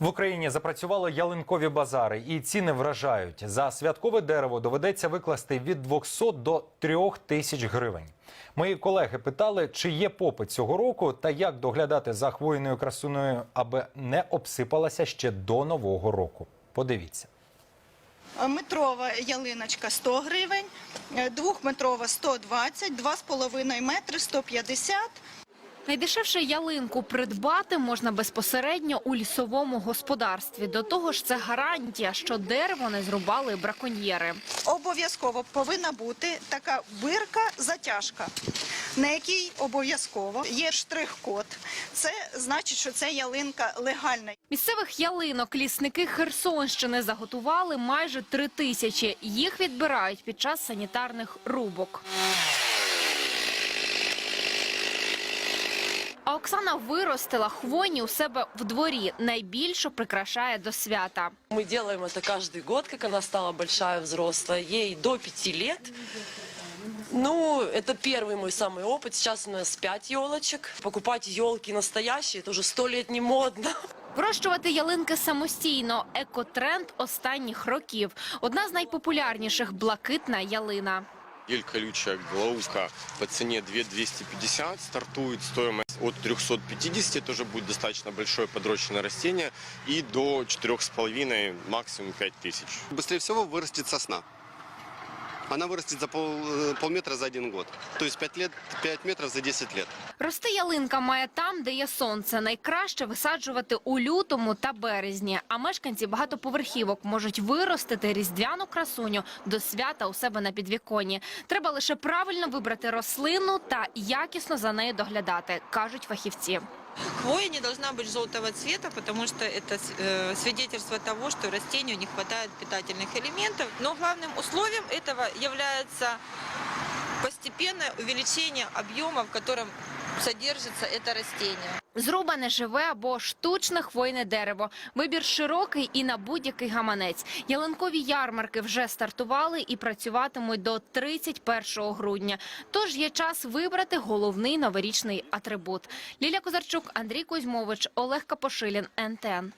В Україні запрацювали ялинкові базари, і ціни вражають. За святкове дерево доведеться викласти від 200 до 3 тисяч гривень. Мої колеги питали, чи є попит цього року та як доглядати за хвойною красуною, аби не обсипалася ще до нового року. Подивіться. Метрова ялиночка 100 гривень, двохметрова 120, 2,5 метри 150. Найдешевше ялинку придбати можна безпосередньо у лісовому господарстві. До того ж, це гарантія, що дерево не зрубали браконьєри. Обов'язково повинна бути така бирка затяжка, на якій обов'язково є штрих-код. Це значить, що це ялинка легальна. Місцевих ялинок лісники Херсонщини заготували майже три тисячі. Їх відбирають під час санітарних рубок. А Оксана виростила хвойні у себе в дворі. Найбільше прикрашає до свята. Мы делаем это каждый год, как она стала большая, взрослая. Ей до пяти лет. Ну, это первый мой самый опыт. Сейчас у нас пять елочек. Покупать елки настоящие, это уже сто лет не модно. Вирощувати ялинки самостійно – екотренд останніх років. Одна з найпопулярніших – блакитна ялина. Ель колючая головка по цене 2250 стартует, стоимость от 350, тоже будет достаточно большое подрощенное растение, и до 4,5, максимум 5000. Быстрее всего вырастет сосна. Она вырастет за пол, э, полметра за один год. То есть 5, лет, 5 метров за 10 лет. Рости ялинка має там, де є сонце. Найкраще висаджувати у лютому та березні. А мешканці багатоповерхівок можуть виростити різдвяну красуню до свята у себе на підвіконні. Треба лише правильно вибрати рослину та якісно за нею доглядати, кажуть фахівці. Хвоя не должна быть желтого цвета, потому что это э, свидетельство того, что растению не хватает питательных элементов. Но главным условием этого является постепенное увеличение объема, в котором содержится это растение. Зрубане живе або штучне хвойне дерево. Вибір широкий і на будь-який гаманець. Ялинкові ярмарки вже стартували і працюватимуть до 31 грудня. Тож є час вибрати головний новорічний атрибут. Ліля Козарчук, Андрій Кузьмович, Олег Капошилін, НТН.